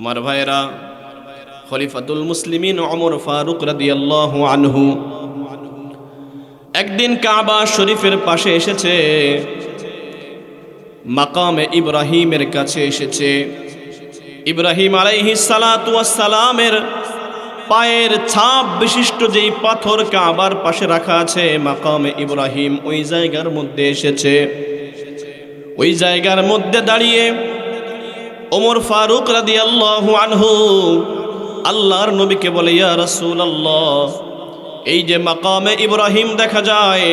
আমার ভাইরা খলিফাতুল মুসলিমিন অমর ফারুক রাদিয়াল্লাহু আনহু একদিন কাবা শরীফের পাশে এসেছে, মাকামে ইব্রাহিমের কাছে এসেছে। ইব্রাহিম আলাইহি সালামের পায়ের ছাপ বিশিষ্ট যেই পাথর কাবার পাশে রাখা আছে, মাকামে ইব্রাহিম ওই জায়গার মধ্যে এসেছে। ওই জায়গার মধ্যে দাঁড়িয়ে ওমর ফারুক রাদি আল্লাহ আনহু আল্লাহর নবীকে বলে, ইয়া রসুল রাসূলুল্লাহ, এই যে মাকামে ইব্রাহিম দেখা যায়,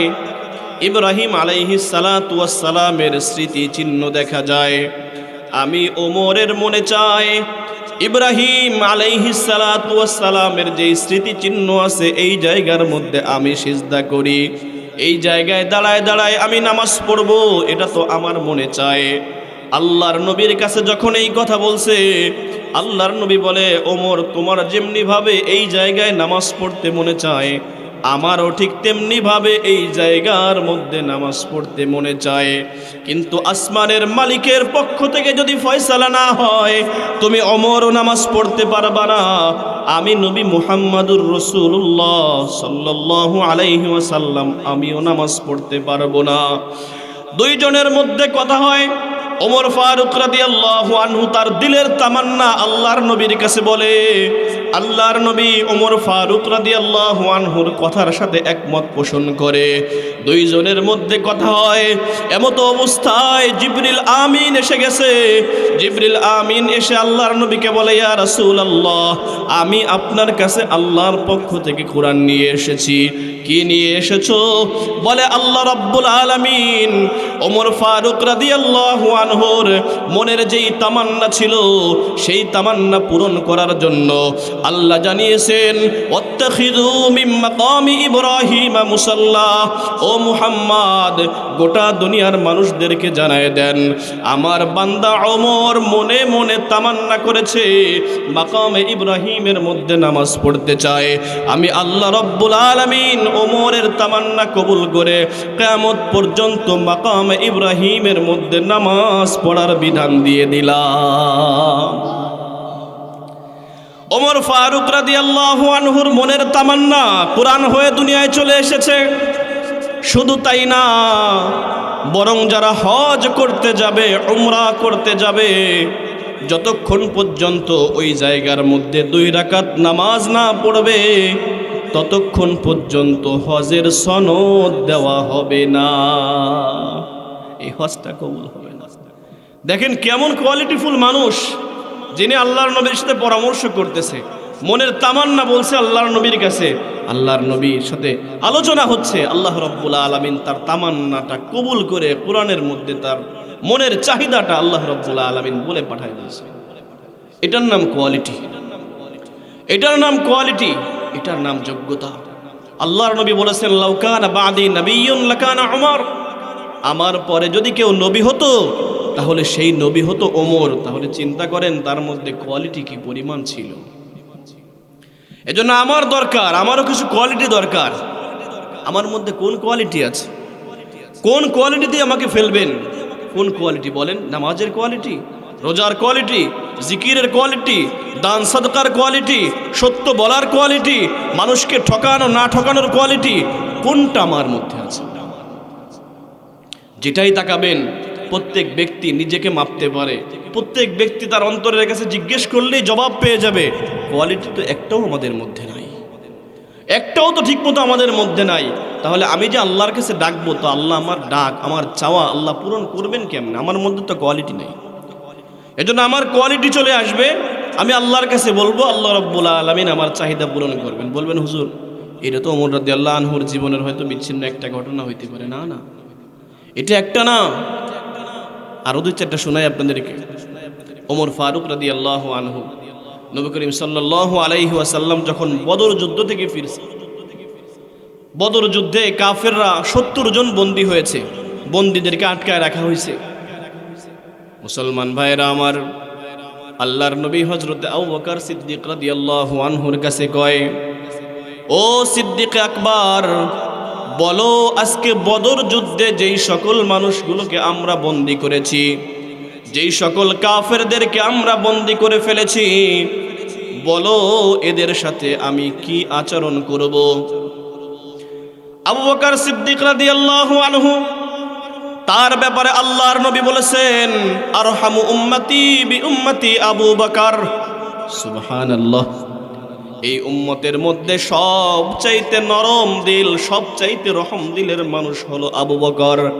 ইব্রাহিম আলাইহি সালাতু সালামের স্মৃতি চিহ্ন দেখা যায়। আমি ওমরের মনে চাই, ইব্রাহিম আলাইহি সালাতু সালামের যে স্মৃতি চিহ্ন আছে, এই জায়গার মধ্যে আমি সিজদা করি। এই জায়গায় দাঁড়ায় দাঁড়ায় আমি নামাজ পড়ব, এটা তো আমার মনে চায় আল্লাহর নবীর কাছে যখন এই কথা বলছে, আল্লাহর নবী বলে, ওমর, তোমার যেমনি ভাবে এই জায়গায় নামাজ পড়তে মনে চায়, আমারও ঠিক তেমনি ভাবে এই জায়গার মধ্যে নামাজ পড়তে মনে চায়। কিন্তু আসমানের মালিকের পক্ষ থেকে যদি ফয়সালা না হয়, তুমি অমরও নামাজ পড়তে পারবা না। আমি নবী মুহাম্মাদুর রসুল্লাহ সাল্লাল্লাহু আলাইহি ওয়াসাল্লাম, আমিও নামাজ পড়তে পারব না। দুইজনের মধ্যে কথা হয় ওমর ফারুক রাদিয়াল্লাহু আনহু তার দিলের তামান্না আল্লাহর নবীর কাছে বলে, আল্লাহর নবী ওমর ফারুক রাদিয়াল্লাহু আনহুর কথার সাথে একমত পোষণ করে। দুইজনের মধ্যে কথা হয়, এমতো অবস্থায় জিবরিল আমিন এসে গেছে। জিবরিল আমিন এসে আল্লাহর নবীকে বলে, ইয়া রাসূলুল্লাহ, আমি আপনার কাছে আল্লাহর পক্ষ থেকে কোরআন নিয়ে এসেছি। কি নিয়ে এসেছ? বলে, আল্লাহ রাব্বুল আলামিন। ওমর ফারুক রাদিয়াল্লাহু আনহুর মনের যেই তামান্না ছিল, সেই তামান্না পূরণ করার জন্য আল্লাহ জানিয়েছেন অত্যাখিদু মিম্মা মাকামি ইব্রাহিম মুসাল্লাহ। ও মুহাম্মদ গোটা দুনিয়ার মানুষদেরকে জানায় দেন, আমার বান্দা ওমর মনে মনে তামান্না করেছে, মাকামে ইব্রাহিমের মধ্যে নামাজ পড়তে চায়। আমি আল্লাহ রব্বুল আলামিন ওমরের তামান্না কবুল করে কেয়ামত পর্যন্ত মাকামে ইব্রাহিমের মধ্যে নামাজ পড়ার বিধান দিয়ে দিলাম। ওমর ফারুক রাদি আল্লাহ আনহুর মনের তামান্না কোরআন হয়ে দুনিয়ায় চলে এসেছে। শুধু তাই না, বরং যারা হজ করতে যাবে, উমরা করতে যাবে, যতক্ষণ পর্যন্ত ওই জায়গার মধ্যে দুই রাকাত নামাজ না পড়বে, ততক্ষণ পর্যন্ত হজের সনদ দেওয়া হবে না। এই হজটা কবুল হবে না। দেখেন কেমন কোয়ালিটিফুল মানুষ, যিনি আল্লাহর নবীর সাথে পরামর্শ করতেছে। মনের তামান্না বলছে আল্লাহর নবীর কাছে আল্লাহর নবীর সাথে আলোচনা হচ্ছে, আল্লাহ রব্বুল আলমিন তার তামান্নাটা কবুল করে কোরআনের মধ্যে তার মনের চাহিদাটা আল্লাহ রব্বুল আলমিন বলে পাঠায় দিয়েছে। এটার নাম কোয়ালিটি। এটার নাম কোয়ালিটি, এটার নাম যোগ্যতা। আল্লাহর নবী বলেছেন লাউকান বাদি নবীন লাকানা আমার আমার পরে যদি কেউ নবী হতো, তাহলে সেই নবী হতো ওমর। তাহলে চিন্তা করেন, তার মধ্যে কোয়ালিটি কি পরিমাণ ছিল? এজন্য আমার দরকার, আমারও কিছু কোয়ালিটি দরকার। আমার মধ্যে কোন কোয়ালিটি আছে? কোন কোয়ালিটি দিয়ে আমাকে ফেলবেন? কোন কোয়ালিটি বলেন, নামাজের কোয়ালিটি রোজার কোয়ালিটি জিকিরের কোয়ালিটি দান সদকার কোয়ালিটি সত্য বলার কোয়ালিটি মানুষকে ঠকানো, না ঠকানোর কোয়ালিটি কোনটা আমার মধ্যে আছে? যেটাই তাকাবেন প্রত্যেক ব্যক্তি নিজেকে মাপতে পারে। প্রত্যেক ব্যক্তি তার অন্তরের কাছে জিজ্ঞেস করলেই জবাব পেয়ে যাবে কোয়ালিটি তো একটাও আমাদের মধ্যে নাই। একটাও তো ঠিকমতো আমাদের মধ্যে নাই। তাহলে আমি যে আল্লাহর কাছে ডাকবো, তো আল্লাহ আমার ডাক, আমার চাওয়া আল্লাহ পূরণ করবেন কেমন? আমার মধ্যে তো কোয়ালিটি নেই। এজন্য আমার কোয়ালিটি চলে আসবে, আমি আল্লাহর কাছে বলব, আল্লাহ রব্বুল আলমিন আমার চাহিদা পূরণ করবেন। বলবেন, হুজুর, এটা তো ওমর রাদি আল্লাহ আনহুর জীবনের হয়তো বিচ্ছিন্ন একটা ঘটনা হইতে পারে। না না। এটা একটা না। আরও দুই চারটা শোনাই আপনাদেরকে। ওমর ফারুক রাদি আল্লাহ আনহু, নবী করিম সাল্লাহ আলাইহি ওয়াসাল্লাম যখন বদর যুদ্ধ থেকে ফিরছে, বদর যুদ্ধে কাফেররা সত্তর জন বন্দী হয়েছে, বন্দীদেরকে আটকায় রাখা হয়েছে। মুসলমান ভাইরা আমার, আল্লাহর নবী হজরত আউ বকর সিদ্দিক রাদিয়াল্লাহু আনহুর কাছে কয়, ও সিদ্দিক আকবর বলো, আজকে বদর যুদ্ধে যেই সকল মানুষগুলোকে আমরা বন্দি করেছি, যেই সকল কাফেরদেরকে আমরা বন্দি করে ফেলেছি, বলো, এদের সাথে আমি কি আচরণ করব? আবু বকর সিদ্দিক রাদিয়াল্লাহু আনহু, তার ব্যাপারে আল্লাহর নবী বলেছেন, আরহামু উম্মতি বি উম্মতি আবু বকর। সুবহানাল্লাহ। এই উম্মতের মধ্যে সব চাইতে নরম দিল সব চাইতে রহম দিলের মানুষ হলো আবু বকর।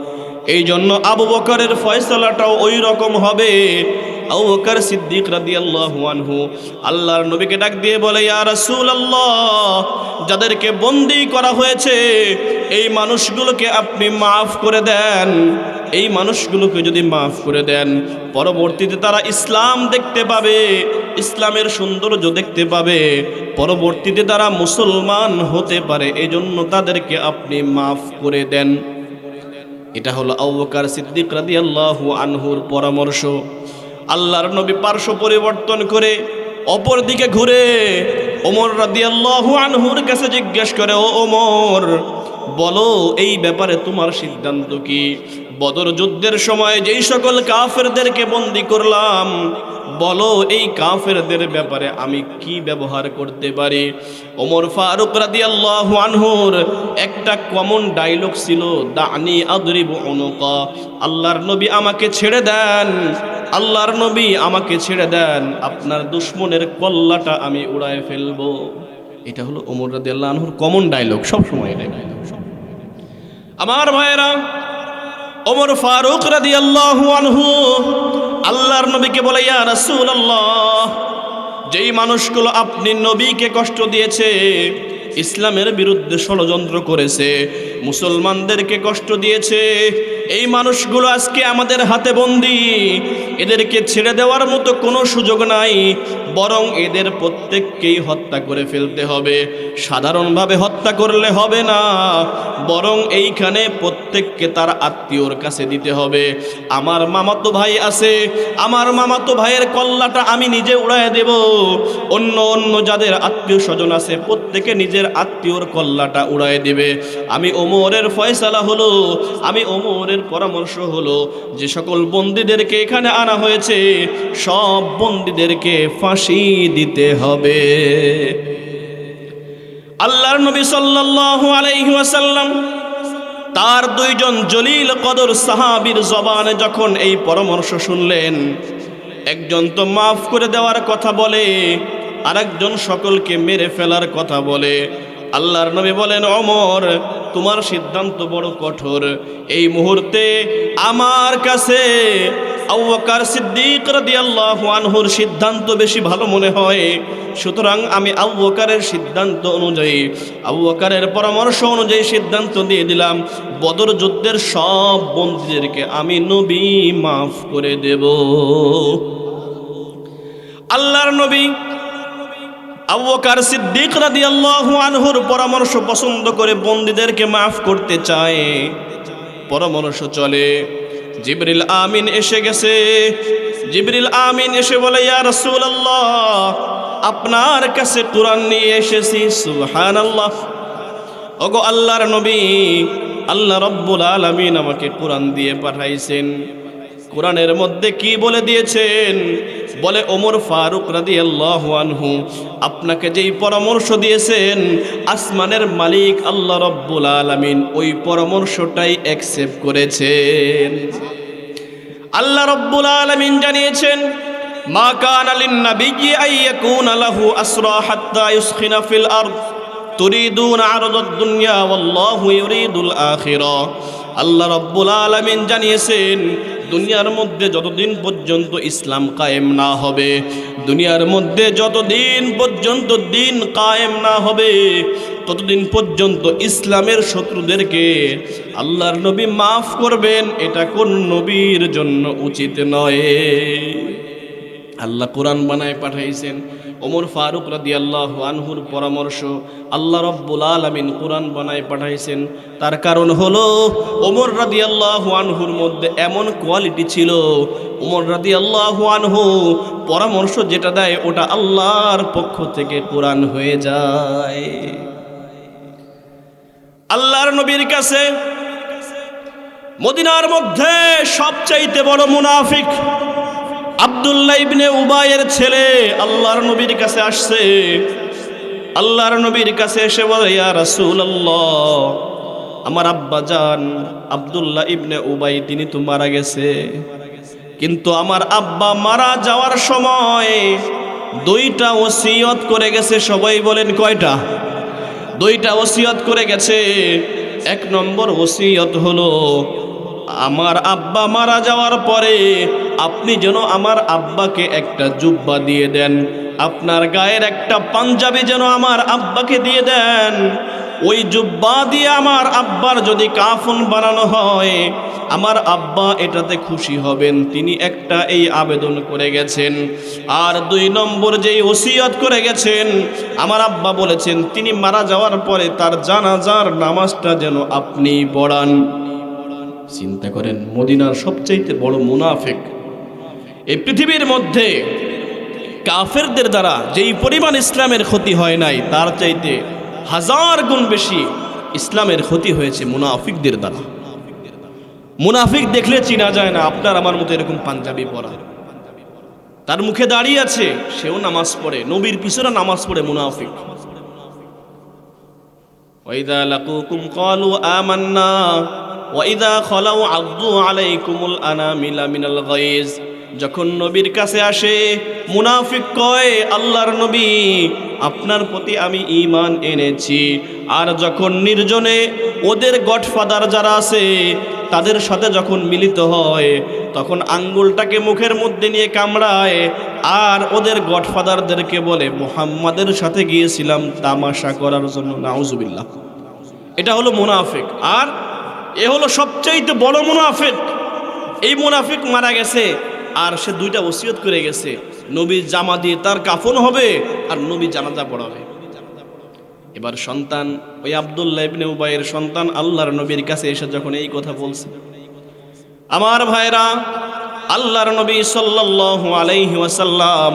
এই জন্য আবু বকরের ফয়সালাটাও ওই রকম হবে। আবু বকর সিদ্দিক রাদিয়াল্লাহু আনহু আল্লাহর নবীকে ডাক দিয়ে বলে, ইয়া রাসূলুল্লাহ, যাদেরকে বন্দি করা হয়েছে, এই মানুষগুলোকে আপনি মাফ করে দেন। এই মানুষগুলোকে যদি মাফ করে দেন, পরবর্তীতে তারা ইসলাম দেখতে পাবে। ইসলামের সৌন্দর্য দেখতে পাবে। পরবর্তীতে তারা মুসলমান হতে পারে, এজন্য তাদেরকে আপনি মাফ করে দেন। এটা হলো আউবকার সিদ্দিক রাদিয়াল্লাহু আনহুর পরামর্শ। আল্লাহর নবী পার্শ্ব পরিবর্তন করে অপর দিকে ঘুরে ওমর রাদিয়াল্লাহু আনহুর কাছে জিজ্ঞেস করে, ও ওমর, বলো এই ব্যাপারে তোমার সিদ্ধান্ত কি? বদর যুদ্ধের সময় যেই সকল কাফেরদেরকে বন্দি করলাম, বলো এই কাফেরদের ব্যাপারে আমি কি ব্যবহার করতে পারি? ওমর ফারুক রাদিয়াল্লাহু আনহুর একটা কমন ডায়লগ ছিল, দানি আদরিব অনুকা আল্লাহর নবী আমাকে ছেড়ে দেন, আল্লাহর নবী আমাকে ছেড়ে দেন, আপনার দুশ্মনের কল্লাটা আমি উড়ায় ফেলব। এটা হলো ওমর রাদিয়াল্লাহু আনহুর কমন ডায়লগ সব সময় ডায়লগ আমার ভাইয়েরা ওমর ফারুক রাদি আল্লাহ আনহু আল্লাহর নবীকে বলে, ইয়া রাসূলুল্লাহ, যেই মানুষগুলো আপনি নবীকে কষ্ট দিয়েছে ইসলামের বিরুদ্ধে ষড়যন্ত্র করেছে। মুসলমানদেরকে কষ্ট দিয়েছে। এই মানুষগুলো আজকে আমাদের হাতে বন্দি। এদেরকে ছেড়ে দেওয়ার মতো কোনো সুযোগ নাই। বরং এদের প্রত্যেককেই হত্যা করে ফেলতে হবে। সাধারণভাবে হত্যা করলে হবে না। বরং এইখানে প্রত্যেককে তার আত্মীয়র কাছে দিতে হবে। আমার মামাতো ভাই আছে। আমার মামাতো ভাইয়ের কল্লাটা আমি নিজে উড়ায় দেব। অন্য অন্য যাদের আত্মীয় স্বজন আছে, প্রত্যেকে নিজের আত্মীয়র কল্লাটা উড়ায় দেবে। আমি ওমরের ফয়সালা হলো, আমি ওমরের পরামর্শ হলো, যে সকল বন্দীদেরকে এখানে আনা হয়েছে, সব বন্দীদেরকে ফাঁসি দিতে হবে। আল্লাহর নবী সাল্লাল্লাহু আলাইহি ওয়াসাল্লাম তার দুইজন জলিল কদর সাহাবীর জবানে যখন এই পরামর্শ শুনলেন, একজন তো মাফ করে দেওয়ার কথা বলে আরেকজন সকলকে মেরে ফেলার কথা বলে। আল্লাহর নবী বলেন, অমর, তোমার সিদ্ধান্ত বড় কঠোর। এই মুহূর্তে আমার কাছে আউ্বাকার সিদ্দিক রাদিয়াল্লাহু আনহুর সিদ্ধান্ত বেশি ভালো মনে হয়। সুতরাং আমি আউ্বাকারের সিদ্ধান্ত অনুযায়ী আউ্বাকারের পরামর্শ অনুযায়ী সিদ্ধান্ত দিয়ে দিলাম, বদর যুদ্ধের সব বন্দীদেরকে আমি নবী মাফ করে দেব। আল্লাহর নবী আবুকার সিদ্দিক রাদিয়াল্লাহু আনহুর পরামর্শ পছন্দ করে বন্দীদেরকে মাফ করতে চায়। পরামর্শ চলে, জিবরিল আমিন এসে গেছে। জিবরিল আমিন এসে বলে, ইয়া রাসূলুল্লাহ, আপনার কাছে কোরআন নিয়ে এসেছি। সুবহানাল্লাহ। ওগো আল্লাহর নবী, আল্লাহ রব্বুল আলামিন আমাকে কোরআন দিয়ে পাঠাইছেন। কোরআনের মধ্যে কি বলে দিয়েছেন? বলে ওমর ফারুক রাদি আনহু, আপনাকে যেই পরামর্শ দিয়েছেন, আসমানের মালিক আল্লাহ রব্বুল আলমিন, ওই পরামর্শটাই অ্যাকসেপ্ট করেছেন। আল্লাহ রব্বুল আলমিন জানিয়েছেন, মা কান আলিন নাবিয়্যি আইয়াকুনা লাহু আসরা হাত্তা ইউসখিনা ফিল আরদ, তুরিদুন আরদাদ দুনিয়া ওয়াল্লাহু ইউরিদুল আখিরা। আল্লাহ রব্বুল আলামিন জানিয়েছেন দুনিয়ার মধ্যে যতদিন পর্যন্ত ইসলাম কায়েম না হবে, দুনিয়ার মধ্যে যতদিন পর্যন্ত দিন কায়েম না হবে, ততদিন পর্যন্ত ইসলামের শত্রুদেরকে আল্লাহর নবী মাফ করবেন, এটা কোন নবীর জন্য উচিত নয়। আল্লাহ কোরআন বানায় পাঠাইছেন ওমর ফারুক রাদি আল্লাহ আনহুর পরামর্শ আল্লাহ রব্বুল আলমিন কোরআন বানায় পাঠাইছেন। তার কারণ হলো, ওমর রাদি আল্লাহ আনহুর মধ্যে এমন কোয়ালিটি ছিল, ওমর রাদি আল্লাহ আনহু পরামর্শ যেটা দেয়, ওটা আল্লাহর পক্ষ থেকে কোরআন হয়ে যায়। আল্লাহর নবীর কাছে মদিনার মধ্যে সবচাইতে বড় মুনাফিক আব্দুল্লাহ ইবনে উবাইয়ের ছেলে আল্লাহর নবীর কাছে আসছে। আল্লাহর নবীর কাছে এসে বলে, ইয়া রাসূলুল্লাহ, আমার আব্বা জান আব্দুল্লাহ ইবনে উবাই, তিনি তো মারা গেছে। কিন্তু আমার আব্বা মারা যাওয়ার সময় দুইটা ওসিয়ত করে গেছে। সবাই বলেন, কয়টা? দুইটা ওসিয়ত করে গেছে। এক নম্বর ওসিয়ত হলো, আমার আব্বা মারা যাওয়ার পরে আপনি যেন আমার আব্বাকে একটা জুব্বা দিয়ে দেন, আপনার গায়ের একটা পাঞ্জাবি যেন আমার আব্বাকে দিয়ে দেন। ওই জুব্বা দিয়ে আমার আব্বার যদি কাফন বানানো হয়, আমার আব্বা এটাতে খুশি হবেন, তিনি একটা এই আবেদন করে গেছেন। আর দুই নম্বর যেই ওসিয়ত করে গেছেন, আমার আব্বা বলেছেন, তিনি মারা যাওয়ার পরে তার জানাজার নামাজটা যেন আপনি পড়ান। চিন্তা করেন, মদিনার সবচাইতে বড় মুনাফেক এই পৃথিবীর মধ্যে কাফেরদের দ্বারা যেই পরিমাণ ইসলামের ক্ষতি হয় নাই তার চাইতে হাজার গুণ বেশি ইসলামের ক্ষতি হয়েছে মুনাফিকদের দ্বারা মুনাফিক দেখলে চিনা যায় না আপনার আমার মতো এরকম পাঞ্জাবি পরা তার মুখে দাঁড়িয়ে আছে সেও নামাজ পড়ে নবীর পিছনে নামাজ পড়ে মুনাফিক وإذا لقوكم قالوا آمنا وإذا خلوا عضوا عليكم الأنامل من الغيظ যখন নবীর কাছে আসে, মুনাফিক কয়, আল্লাহর নবী, আপনার প্রতি আমি ঈমান এনেছি। আর যখন নির্জনে ওদের গডফাদার যারা আছে, তাদের সাথে যখন মিলিত হয়, তখন আঙ্গুলটাকে মুখের মধ্যে নিয়ে কামড়ায়, আর ওদের গডফাদারদেরকে বলে, মোহাম্মদের সাথে গিয়েছিলাম তামাশা করার জন্য, নাউজুবিল্লাহ। এটা হলো মুনাফিক। আর এ হলো সবচাইতে বড় মুনাফিক। এই মুনাফিক মারা গেছে। আর সে দুইটা ওসিয়ত করে গেছে। নবীর জামা দিয়ে তার কাফন হবে আর নবী জানাজা পড়াবে। এবার সন্তান, ওই আবদুল্লাহ ইবনে উবাইয়ের সন্তান আল্লাহর নবীর কাছে এসে যখন এই কথা বলছে, আমার ভাইরা, আল্লাহর নবী সাল্লাল্লাহু আলাইহি ওয়াসাল্লাম,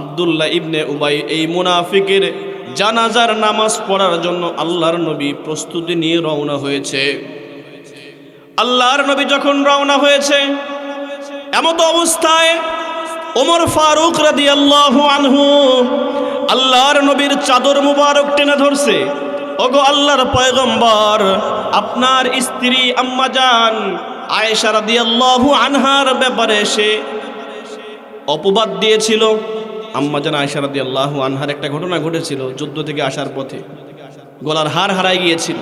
আব্দুল্লাহ ইবনে উবাই এই মুনাফিকের জানাজার নামাজ পড়ার জন্য আল্লাহর নবী প্রস্তুতি নিয়ে রওনা হয়েছে। আল্লাহর নবী যখন রওনা হয়েছে এমত অবস্থায় ওমর ফারুক রাদিয়াল্লাহু আনহু আল্লাহর নবীর চাদর মুবারক টেনে ধরছে। ওগো আল্লাহর পয়গম্বর, আপনার স্ত্রী আম্মা জান আয়েশা রাদিয়াল্লাহু আনহার ব্যাপারে সে অপবাদ দিয়েছিল। আম্মা জান আয়েশা রাদিয়াল্লাহু আনহার একটা ঘটনা ঘটেছিল যুদ্ধ থেকে আসার পথে। গলার হার হারাই গিয়েছিল।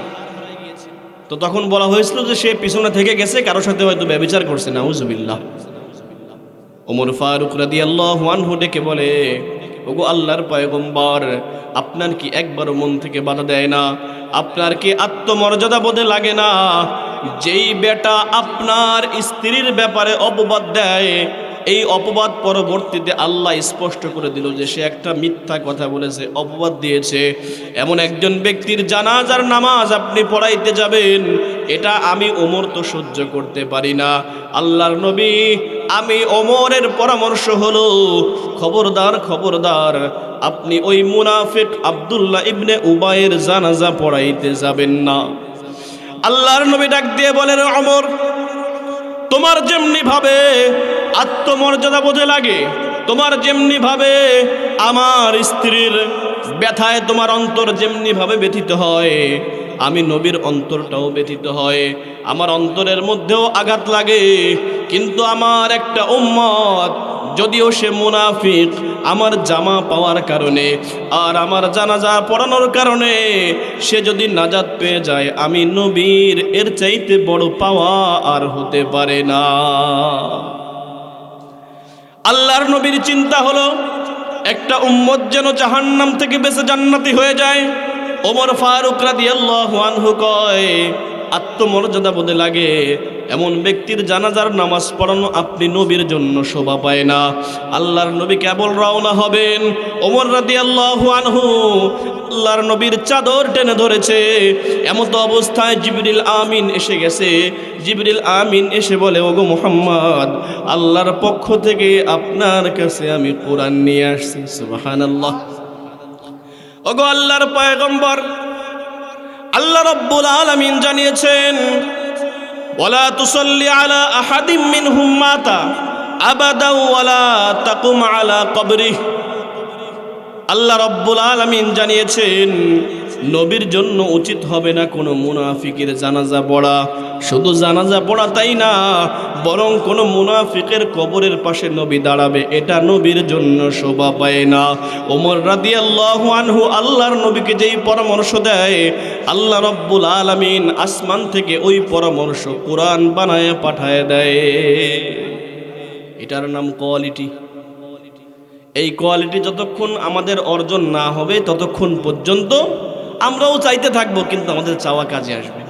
তো তখন বলা হয়েছিল যে সে পিছনে থেকে গেছে কারোর সাথে হয়তো ব্যবচার করছে, নাউজুবিল্লাহ। ওমর ফারুক রাদি আল্লাহ আনহু ডেকে বলে, ওগো আল্লাহর পয়গম্বর, আপনার কি একবার মন থেকে বাধা দেয় না? আপনার কি আত্মমর্যাদা বোধে লাগে না? যেই বেটা আপনার স্ত্রীর ব্যাপারে অপবাদ দেয় এই অপবাদ পরবর্তীতে আল্লাহ স্পষ্ট করে দিল যে সে একটা মিথ্যা কথা বলেছে, অপবাদ দিয়েছে। এমন একজন ব্যক্তির জানাজার নামাজ আপনি পড়াইতে যাবেন, এটা আমি ওমর তো সহ্য করতে পারি না। আল্লাহর নবী, আমি ওমরের পরামর্শ হলো, খবরদার খবরদার, আপনি ওই মুনাফিক আব্দুল্লাহ ইবনে উবায়ের জানাজা পড়াইতে যাবেন না। আল্লাহর নবী ডাক দিয়ে বলেন অমর তোমার যেমনি ভাবে আত্মমর্যাদা বোঝে লাগে, তোমার যেমনি ভাবে আমার স্ত্রীর ব্যথায় তোমার অন্তর যেমনি ভাবে ব্যথিত হয়, আমি নবীর অন্তরটাও ব্যথিত হয়। আমার অন্তরের মধ্যেও আঘাত লাগে, কিন্তু আমার একটা উম্মত যদিও সে মুনাফিক, আমার জামা পাওয়ার কারণে আর আমার জানাজা পড়ানোর কারণে সে যদি নাজাত পেয়ে যায়, আমি নবীর এর চাইতে বড় পাওয়া আর হতে পারে না। আল্লাহর নবীর চিন্তা হলো, একটা উম্মত যেন জাহান্নাম থেকে বেঁচে জান্নাতি হয়ে যায়। ওমর ফারুক রাদিয়াল্লাহু আনহু কয় আত্মমর্যাদা বোধে লাগে। এমন ব্যক্তির জানাজার নামাজ পড়ানো আপনি নবীর জন্য শোভা পায় না। আল্লাহর নবী কেবল রওনা হবেন। ওমর রাদি আল্লাহু আনহু আল্লাহর নবীর চাদর টেনে ধরেছে। এমত অবস্থায় জিবরিল আমিন এসে গেছে। জিবরিল আমিন এসে বলে, ওগো মোহাম্মদ, আল্লাহর পক্ষ থেকে আপনার কাছে আমি কোরআন নিয়ে আসছি। সুবহানাল্লাহ। ওগো আল্লাহর পয়গম্বর আল্লাহ রব্বুল আলমিন জানিয়েছেন ওলা তুসল্লি আলা আহাদিম মিন হুম্মাতা ওয়ালা তাকুম আলা কবরি আল্লাহ রব্বুল আলমিন জানিয়েছেন নবীর জন্য উচিত হবে না কোনো মুনাফিকের জানাজা পড়া। শুধু জানাজা পড়া তাই না, বরং কোনো মুনাফিকের কবরের পাশে নবী দাঁড়াবে, এটা নবীর জন্য শোভা পায় না। ওমর রাদি আনহু আল্লাহর নবীকে যেই পরামর্শ দেয়, আল্লাহ রব্বুল আলমিন আসমান থেকে ওই পরামর্শ কোরআন বানায় পাঠায় দেয়। এটার নাম কোয়ালিটি। এই কোয়ালিটি যতক্ষণ আমাদের অর্জন না হবে, ততক্ষণ পর্যন্ত আমরাও চাইতে থাকব, কিন্তু আমাদের চাওয়া কাজে আসবে।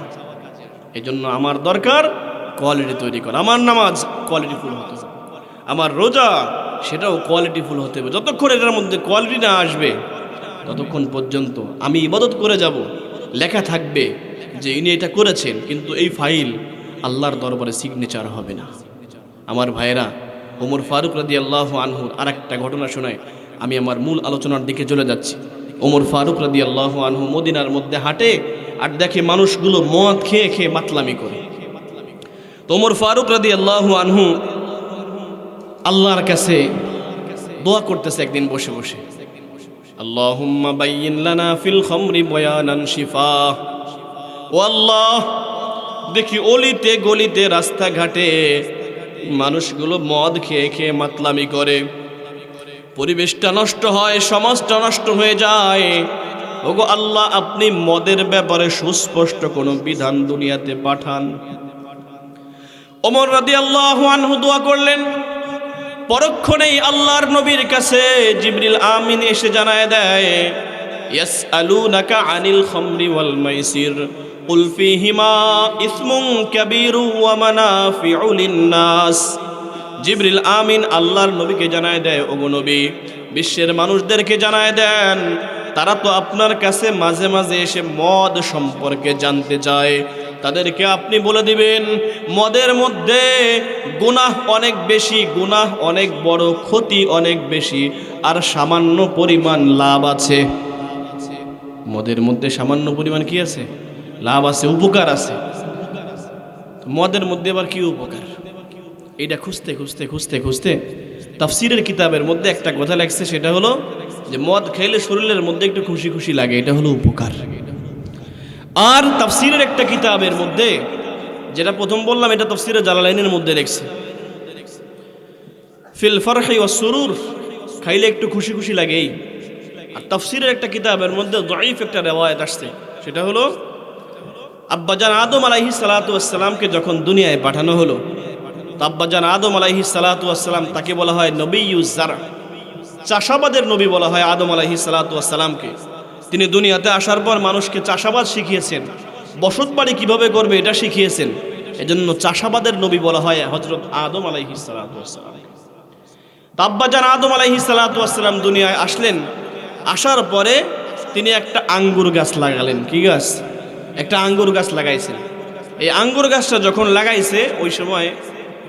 এই জন্য আমার দরকার কোয়ালিটি তৈরি করা। আমার নামাজ কোয়ালিটিফুল হতে হবে। আমার রোজা, সেটাও কোয়ালিটিফুল হতে হবে। যতক্ষণ এটার মধ্যে কোয়ালিটি না আসবে, ততক্ষণ পর্যন্ত আমি ইবাদত করে যাব। লেখা থাকবে যে ইনি এটা করেছেন, কিন্তু এই ফাইল আল্লাহর দরবারে সিগনেচার হবে না। আমার ভাইয়েরা, ওমর ফারুক রাদি আল্লাহ আনহুর আর একটা ঘটনা শোনায়। আমি আমার মূল আলোচনার দিকে চলে যাচ্ছি। ওমর ফারুক রাদি আল্লাহ আনহু মদিনার মধ্যে হাঁটে আর দেখে মানুষগুলো মদ খেয়ে খেয়ে মাতলামি করে। তো ওমর ফারুক রাদি আল্লাহ আনহু আল্লাহর কাছে দোয়া করতেছে একদিন বসে বসে। আল্লাহুম্মা বাইয়িন লানা ফিল খামরি বয়ানান শিফা। ও আল্লাহ, দেখি অলিতে গলিতে রাস্তাঘাটে মানুষগুলো মদ খেয়ে খেয়ে মাতলামি করে। পরিবেশটা নষ্ট হয়, সমাজটা নষ্ট হয়ে যায়। ওগো আল্লাহ, আপনি মদের ব্যাপারে সুস্পষ্ট কোনো বিধান দুনিয়াতে পাঠান। ওমর রাদি আল্লাহ দোয়া করলেন পরক্ষণেই আল্লাহর নবীর কাছে। জিবরিল আমিন এসে জানায় দেয় ইয়াস আলু নাকা আনিল খমরি ওয়াল মাইসির উলফিহিমা ইসমুং কাবিরু ওয়া মানাফিউ লিন নাস। জিবরিল আমিন আল্লাহর নবীকে জানায় দেয়, ওগো নবী, বিশ্বের মানুষদেরকে জানায় দেন, তারা তো আপনার কাছে মাঝে মাঝে এসে মদ সম্পর্কে জানতে চায়। তাদেরকে আপনি বলে দিবেন, মদের মধ্যে গুনাহ অনেক বেশি, গুনাহ অনেক বড়, ক্ষতি অনেক বেশি, আর সামান্য পরিমাণ লাভ আছে। মদের মধ্যে সামান্য পরিমাণ কি আছে? লাভ আছে, উপকার আছে। মদের মধ্যে আবার কি উপকার? এইটা খুঁজতে খুঁজতে খুঁজতে খুঁজতে তাফসিরের কিতাবের মধ্যে একটা কথা লাগছে সেটা হলো যে মদ খেলে শরীরের মধ্যে একটু খুশি খুশি লাগে, এটা হলো উপকার। আর তাফসিরের একটা কিতাবের মধ্যে, যেটা প্রথম বললাম, এটা তাফসিরের জালালাইনের মধ্যে লেখছে। ফিল ফারহি ও সুরুর, খাইলে একটু খুশি খুশি লাগেই। আর তাফসিরের একটা কিতাবের মধ্যে জয়ীফ একটা রেওয়ায়ত আসছে, সেটা হলো আব্বাজান আদম আলাইহি সালাতামকে যখন দুনিয়ায় পাঠানো হলো তো আব্বাজান আদম আলাইহি সালাতাম তাকে বলা হয় নবী ইউজারা চাষাবাদের নবী বলা হয় আদম আলাইহি সালাতামকে তিনি দুনিয়াতে আসার পর মানুষকে চাষাবাদ শিখিয়েছেন। বসত বাড়ি কীভাবে করবে এটা শিখিয়েছেন। এজন্য চাষাবাদের নবী বলা হয় হজরত আদম আলাইহি সালাতাম আব্বাজান আদম আলাইহি সালাতাম দুনিয়ায় আসলেন। আসার পরে তিনি একটা আঙ্গুর গাছ লাগালেন। কি গাছ? একটা আঙ্গুর গাছ লাগাইছেন। এই আঙ্গুর গাছটা যখন লাগাইছে, ওই সময়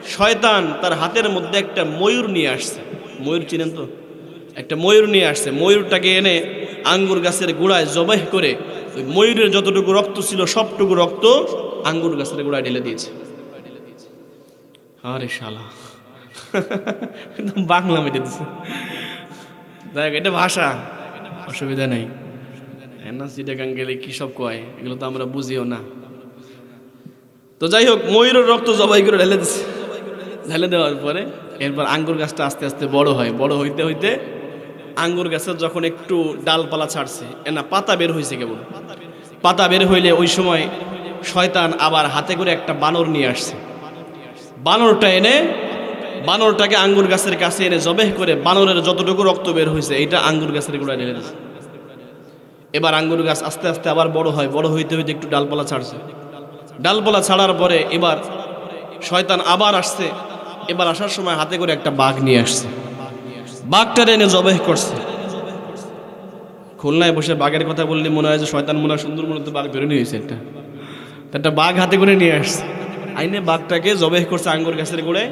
শয়তান তার হাতের মধ্যে একটা ময়ূর নিয়ে আসছে। ময়ূর চিনেন তো? একটা ময়ূর নিয়ে আসছে। ময়ূরটাকে এনে আঙ্গুর গাছের গোড়ায় জবাই করে ওই ময়ূরের যতটুকু রক্ত ছিল, সবটুকু রক্ত আঙ্গুর গাছের গোড়ায় ঢেলে দিয়েছে। আরে শালা। বাংলা মেটে দিছে। দেখ, এটা ভাষা। অসুবিধা নেই। না সিটাগাং গেলে কী সব কয়? এগুলো তো আমরা বুঝিও না। তো যাই হোক, ময়ূরের রক্ত জবাই করে ঢেলে দিচ্ছে ঢেলে দেওয়ার পরে এরপর আঙ্গুর গাছটা আস্তে আস্তে বড় হয়। বড় হইতে হইতে আঙ্গুর গাছের যখন একটু ডালপালা ছাড়ছে না, পাতা বের হয়েছে কেবল। পাতা বের হইলে ওই সময় শয়তান আবার হাতে করে একটা বানর নিয়ে আসছে। বানরটা এনে, বানরটাকে আঙ্গুর গাছের কাছে এনে জবেহ করে বানরের যতটুকু রক্ত বের হয়েছে এইটা আঙ্গুর গাছের গোড়ায় ঢেলে দিচ্ছে এবার আঙ্গুর গাছ আস্তে আস্তে আবার বড় হয়, বড় হইতে হইতে একটু ডালপালা ছাড়ছে। ডালপালা ছাড়ার পরে এবার শয়তান আবার আসছে এবার আসার সময় হাতে করে একটা বাঘ নিয়ে আসছে। বাঘটার এনে জবেহ করছে। খুলনায় বসে বাঘের কথা বললে মনে হয় যে শয়তান মনে হয় সুন্দর মনে তো বাঘ ধরে নিয়েছে একটা। একটা বাঘ হাতে করে নিয়ে আসছে। আইনে বাঘটাকে জবেহ করছে আঙ্গুর গাছের গোড়ায়।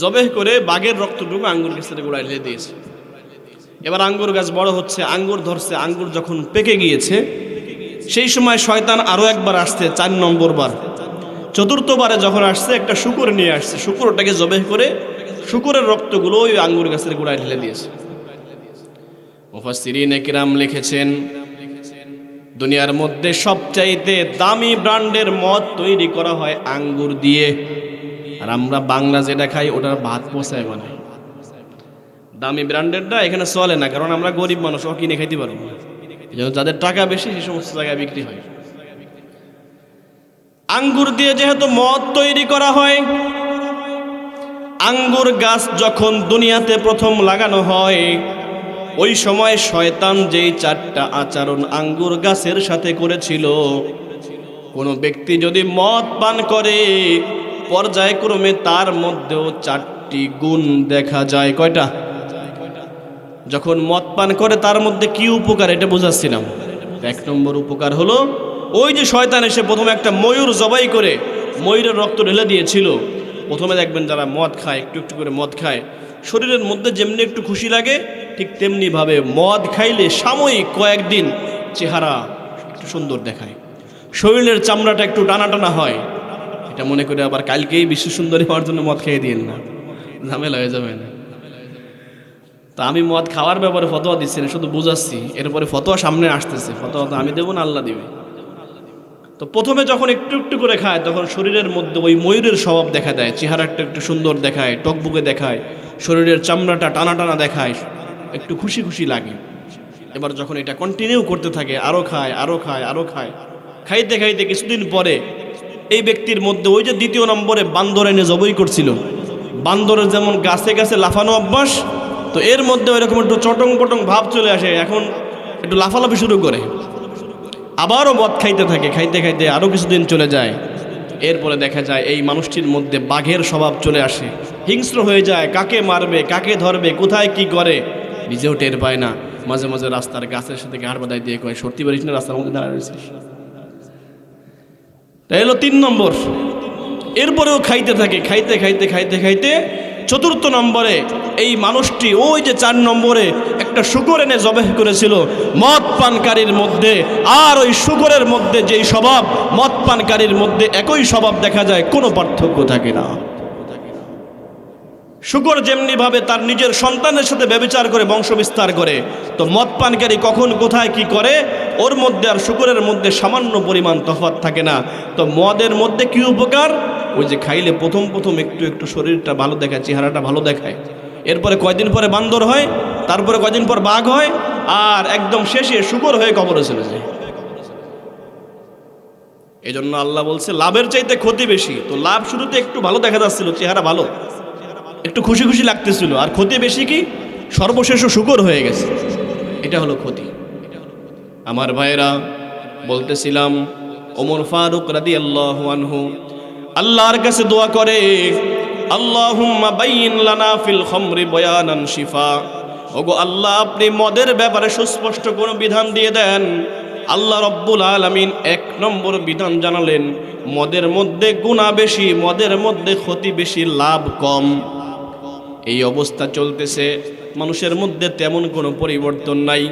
জবেহ করে বাঘের রক্তটুকু আঙ্গুর গাছের গোড়ায় ঢেলে দিয়েছে। এবার আঙ্গুর গাছ বড় হচ্ছে, আঙ্গুর ধরছে, আঙ্গুর যখন পেকে গিয়েছে, সেই সময় শয়তান আরও একবার আসছে চার নম্বর বার চতুর্থবারে যখন আসছে, একটা শুকুর নিয়ে আসছে। শুকুরটাকে জবেহ করে শুকুরের রক্তগুলো ওই আঙ্গুর গাছের গোড়ায় ঢেলে দিয়েছে। মুফাসসিরিন একরাম লিখেছেন, দুনিয়ার মধ্যে সবচাইতে দামি ব্র্যান্ডের মদ তৈরি করা হয় আঙ্গুর দিয়ে। আর আমরা বাংলা যেটা খাই ওটার ভাত পোষায় বানাই। দামি ব্র্যান্ডেরটা এখানে চলে না, কারণ আমরা গরিব মানুষ ও কিনে খাইতে পারব যাদের টাকা বেশি সেই সমস্ত জায়গায় বিক্রি হয়। আঙ্গুর দিয়ে যেহেতু মদ তৈরি করা হয়, আঙ্গুর গাছ যখন দুনিয়াতে প্রথম লাগানো হয়, ওই সময় শয়তান যেই চারটা আচরণ আঙ্গুর গাছের সাথে করেছিল, কোনো ব্যক্তি যদি মদ পান করে, পর্যায়ক্রমে তার মধ্যেও চারটি গুণ দেখা যায়। কয়টা? যখন মদ পান করে, তার মধ্যে কি উপকার? এটা বোঝাচ্ছিলাম। এক নম্বর উপকার হলো ওই যে শয়তান এসে প্রথমে একটা ময়ূর জবাই করে ময়ূরের রক্ত ঢেলে দিয়েছিল। প্রথমে দেখবেন যারা মদ খায়, একটু একটু করে মদ খায়, শরীরের মধ্যে যেমনি একটু খুশি লাগে, ঠিক তেমনিভাবে মদ খাইলে সাময়িক কয়েকদিন চেহারা একটু সুন্দর দেখায়। শরীরের চামড়াটা একটু টানা টানা হয়। এটা মনে করে আবার কালকেই বিশ্ব সুন্দরী হওয়ার জন্য মদ খেয়ে দিন না। ঝামেলা হয়ে যাবে না। তা আমি মদ খাওয়ার ব্যাপারে ফতোয়া দিচ্ছি না, শুধু বুঝাচ্ছি। এরপরে ফতোয়া সামনে আসতেছে। ফতোয়া তো আমি দেবো না, আল্লাহ দিবে। তো প্রথমে যখন একটু একটু করে খায়, তখন শরীরের মধ্যে ওই ময়ূরের স্বভাব দেখা দেয়। চেহারাটা একটু সুন্দর দেখায়, টকবুকে দেখায়, শরীরের চামড়াটা টানা টানা দেখায়, একটু খুশি খুশি লাগে। এবার যখন এটা কন্টিনিউ করতে থাকে আরও খায় আরও খায় আরও খায়, খাইতে খাইতে কিছুদিন পরে এই ব্যক্তির মধ্যে ওই যে দ্বিতীয় নম্বরে বান্দর এনে জবই করছিল। বান্দরের যেমন গাছে গাছে লাফানো অভ্যাস, তো এর মধ্যে ওইরকম একটু চটং পটং ভাব চলে আসে। এখন একটু লাফালাফি শুরু করে। আবারও মদ খাইতে থাকে, খাইতে খাইতে আরও কিছুদিন চলে যায়। এরপরে দেখা যায় এই মানুষটির মধ্যে বাঘের স্বভাব চলে আসে। হিংস্র হয়ে যায়, কাকে মারবে, কাকে ধরবে, কোথায় কি করে, নিজেও টের পায় না। মাঝে মাঝে রাস্তার গাছের সাথে গাড় বাদায় দিয়ে কয়, সত্যি পারিস না, রাস্তার মধ্যে দাঁড়ায় রয়েছিস? তাই হলো তিন নম্বর। এরপরেও খাইতে থাকে, খাইতে খাইতে খাইতে খাইতে চতুর্থ নম্বরে এই মানুষটি, ওই যে চার নম্বরে একটা শুকর এনে জবেহ করেছিল। মদ পানকারীর মধ্যে, আর ওই শুকরের মধ্যে যেই স্বভাব, মদ পানকারীর মধ্যে একই স্বভাব দেখা যায়, কোনো পার্থক্য থাকে না। শুকর যেমনিভাবে তার নিজের সন্তানের সাথে ব্যবচার করে বংশ বিস্তার করে, তো মদ পানকারী কখন কোথায় কি করে, ওর মধ্যে আর শুকরের মধ্যে সামান্য পরিমাণ তফাৎ থাকে না। তো মদের মধ্যে কি উপকার? ওই যে খাইলে প্রথম প্রথম একটু একটু শরীরটা ভালো দেখায়, চেহারাটা ভালো দেখায়। এরপরে কয়দিন পরে বান্দর হয়, তারপরে কয়দিন পর বাঘ হয়, আর একদম শেষে শুকর হয়ে কবরে চলে যায়। এই জন্য আল্লাহ বলছে, লাভের চাইতে ক্ষতি বেশি। তো লাভ শুরুতে একটু ভালো দেখা যাচ্ছিল, চেহারা ভালো। একটু খুশি খুশি লাগতেছিল। আর ক্ষতি বেশি কি? সর্বশেষও শুকর হয়ে গেছে। এটা হলো ক্ষতি। আমার ভাইরা বলতেছিলাম, ওমর ফারুক রাদি আল্লাহ আনহু আল্লাহর কাছে দোয়া করে আল্লাহুম্মা বাইয়িন লানা ফিল খমরি বয়ানান শিফা। ওগো আল্লাহ, আপনি মদের ব্যাপারে সুস্পষ্ট কোনো বিধান দিয়ে দেন? আল্লাহ রব্বুল আলামিন এক নম্বর বিধান জানালেন, মদের মধ্যে গুণা বেশি, মদের মধ্যে ক্ষতি বেশি, লাভ কম। এই অবস্থা চলতেছে, মানুষের মধ্যে তেমন কোনো পরিবর্তন নাই।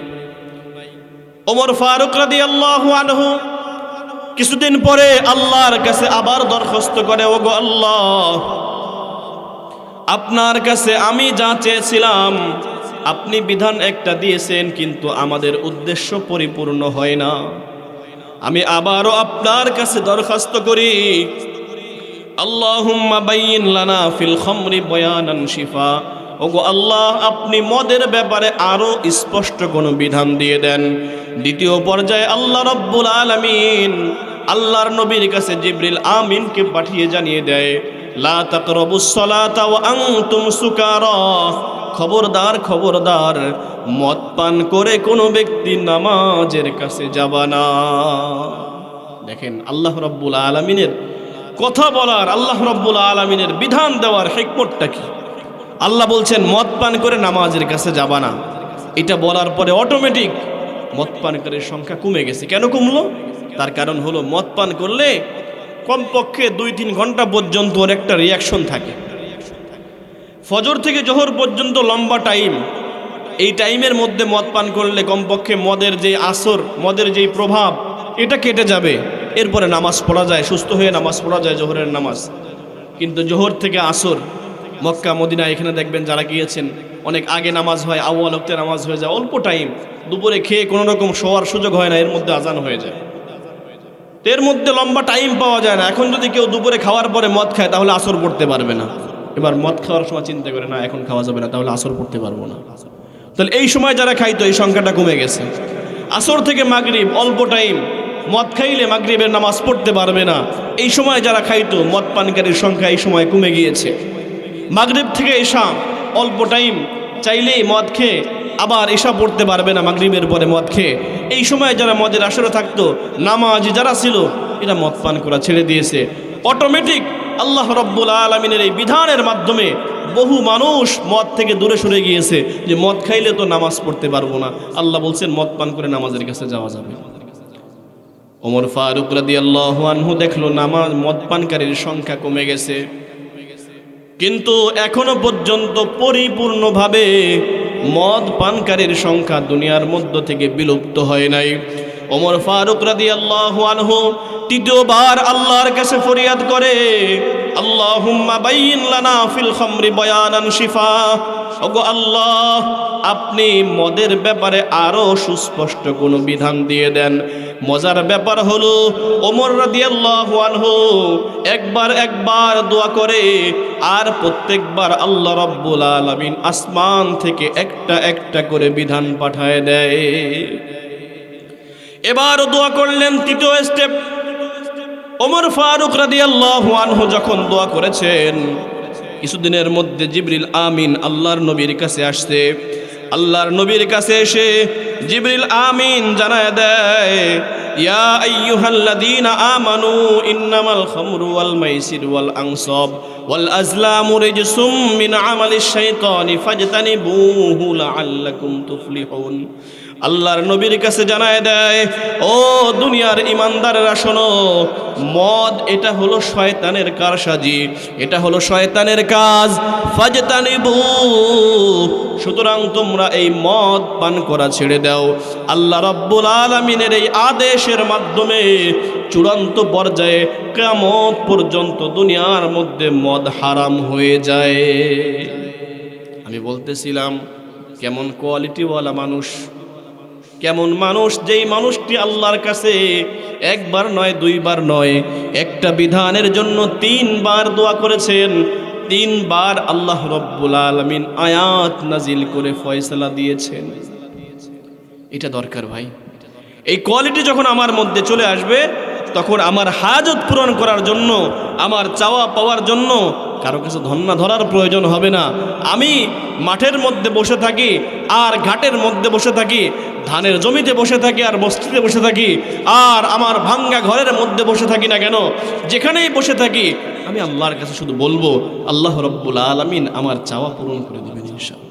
ওমর ফারুক রাদি আল্লাহ আনহু কিছুদিন পরে আল্লাহর কাছে আবার দরখাস্ত করে ও গো আল্লাহ আপনার কাছে আমি যা চেয়েছিলাম, আপনি বিধান একটা দিয়েছেন, কিন্তু আমাদের উদ্দেশ্য পরিপূর্ণ হয় না। আমি আবারও আপনার কাছে দরখাস্ত করি। আল্লাহুম্মা বাইয়িন লানা ফিল খমরি বয়ানান আল্লাহ, আপনি মদের ব্যাপারে আরও স্পষ্ট কোনো বিধান দিয়ে দেন। দ্বিতীয় পর্যায়ে আল্লাহ রব্বুল আলামিন আল্লাহর নবীর কাছে জিবরিল আমিনকে পাঠিয়ে জানিয়ে দেয়। খবরদার খবরদার, মদ পান করে কোনো ব্যক্তি নামাজের কাছে যাবা না। দেখেন, আল্লাহ রব্বুল আলমিনের কথা বলার, আল্লাহ রব্বুল আলমিনের বিধান দেওয়ার হেকমতটা কি? আল্লাহ বলছেন, মদ পান করে নামাজের কাছে যাবা না। এটা বলার পরে অটোমেটিক মদ পানকারীর সংখ্যা কমে গেছে। কেন কমলো? তার কারণ হলো, মদ পান করলে কমপক্ষে দুই তিন ঘণ্টা পর্যন্ত ওর একটা রিয়াকশন থাকে। ফজর থেকে জোহর পর্যন্ত লম্বা টাইম এই টাইমের মধ্যে মদ পান করলে কমপক্ষে মদের যে আসর, মদের যেই প্রভাব, এটা কেটে যাবে। এরপরে নামাজ পড়া যায়, সুস্থ হয়ে নামাজ পড়া যায় জোহরের নামাজ। কিন্তু জোহর থেকে আসর, মক্কা, মদিনা, এখানে দেখবেন যারা গিয়েছেন, অনেক আগে নামাজ হয়, আউয়াল ওক্তে নামাজ হয়ে যায়, অল্প টাইম দুপুরে খেয়ে কোনো রকম শোয়ার সুযোগ হয় না, এর মধ্যে আজান হয়ে যায়। এর মধ্যে লম্বা টাইম পাওয়া যায় না। এখন যদি কেউ দুপুরে খাওয়ার পরে মদ খায়, তাহলে আসর পড়তে পারবে না। এবার মদ খাওয়ার সময় চিন্তা করে, না, এখন খাওয়া যাবে না, তাহলে আসর পড়তে পারব না। তাহলে এই সময় যারা খাইতো, এই সংখ্যাটা কমে গেছে। আসর থেকে মাগরিব, অল্প টাইম মদ খাইলে মাগরিবের নামাজ পড়তে পারবে না। এই সময় যারা খাইতো, মদ পানকারীর সংখ্যা এই সময় কমে গিয়েছে। মাগরিব থেকে এসা অল্প টাইম চাইলেই মদ খেয়ে আবার এসা পড়তে পারবে না মাগরিবের পরে মদ খেয়ে। এই সময় যারা মদের আসরে থাকতো, নামাজ যারা ছিল, এরা মদ পান করা ছেড়ে দিয়েছে। অটোমেটিক আল্লাহ রব্বুল আলমিনের এই বিধানের মাধ্যমে বহু মানুষ মদ থেকে দূরে সরে গিয়েছে যে মদ খাইলে তো নামাজ পড়তে পারব না। আল্লাহ বলছেন, মদ পান করে নামাজের কাছে যাওয়া যাবে। ওমর ফারুক রাদি আল্লাহ আনহু দেখল নামাজ, মদ পানকারীর সংখ্যা কমে গেছে। কিন্তু এখনও পর্যন্ত পরিপূর্ণভাবে মদ পানকারীর সংখ্যা দুনিয়ার মধ্য থেকে বিলুপ্ত হয় নাই। ওমর ফারুক রাদি আল্লাহ আনহু তৃতীয়বার আল্লাহর কাছে ফরিয়াদ করে আল্লাহ বাইন লানা ফিল খামরি বয়ানান শিফা। ওগো আল্লাহ, আপনি মদের ব্যাপারে আরও সুস্পষ্ট কোনো বিধান দিয়ে দেন। মজার ব্যাপার হলো, ওমর রাদিয়াল্লাহু আনহু একবার একবার দোয়া করে, আর প্রত্যেকবার আল্লাহ রাব্বুল আলামিন আসমান থেকে একটা একটা করে বিধান পাঠায় দেয়। এবার দোয়া করলেন তৃতীয় স্টেপ ওমর ফারুক রাদিয়াল্লাহু আনহু যখন দোয়া করেছেন কিছুদিনের মধ্যে জিবরিল আমিন আল্লাহর নবীর কাছে আসছে। আল্লাহর নবীর কাছে এসে জিবরিল আমিন জানায় দেয়, ইয়া আইয়ুহাল্লাযীনা আমানু ইন্নামাল খামরু ওয়াল মাইসির ওয়াল আনসাব ওয়াল আজলামু রিজসুম মিন আমালিশ শাইতানি ফাজতানিবুহু লাআল্লাকুম তুফলিহুন। আল্লাহর নবীর কাছে জানায় দেয়, ও দুনিয়ার ইমানদারেরা, শোনো, মদ এটা হলো শয়তানের কারসাজি, এটা হলো শয়তানের কাজ। ফাজতানিবু, সুতরাং তোমরা এই মদ পান করা ছেড়ে দাও। আল্লাহ রব্বুল আলমিনের এই আদেশের মাধ্যমে চূড়ান্ত পর্যায়ে কেমন পর্যন্ত দুনিয়ার মধ্যে মদ হারাম হয়ে যায়। আমি বলতেছিলাম, কেমন কোয়ালিটিওয়ালা মানুষ? কেমন মানুষ? যেই মানুষটি আল্লাহর কাছে একবার নয়, দুইবার নয়, একটা বিধানের জন্য তিনবার দোয়া করেছেন, তিনবার আল্লাহ রব্বুল আলমিন আয়াত নাজিল করে ফয়সলা দিয়েছেন। এটা দরকার ভাই। এই কোয়ালিটি যখন আমার মধ্যে চলে আসবে, তখন আমার হাজত পূরণ করার জন্য, আমার চাওয়া পাওয়ার জন্য কারও কিছু ধন্না ধরার প্রয়োজন হবে না। আমি মাঠের মধ্যে বসে থাকি, আর ঘাটের মধ্যে বসে থাকি, ধানের জমিতে বসে থাকি, আর বস্তিতে বসে থাকি, আর আমার ভাঙ্গা ঘরের মধ্যে বসে থাকি না কেন? যেখানেই বসে থাকি, আমি আল্লাহর কাছে শুধু বলব, আল্লাহ রব্বুল আলমিন আমার চাওয়া পূরণ করে দেবেন ইনশাআল্লাহ।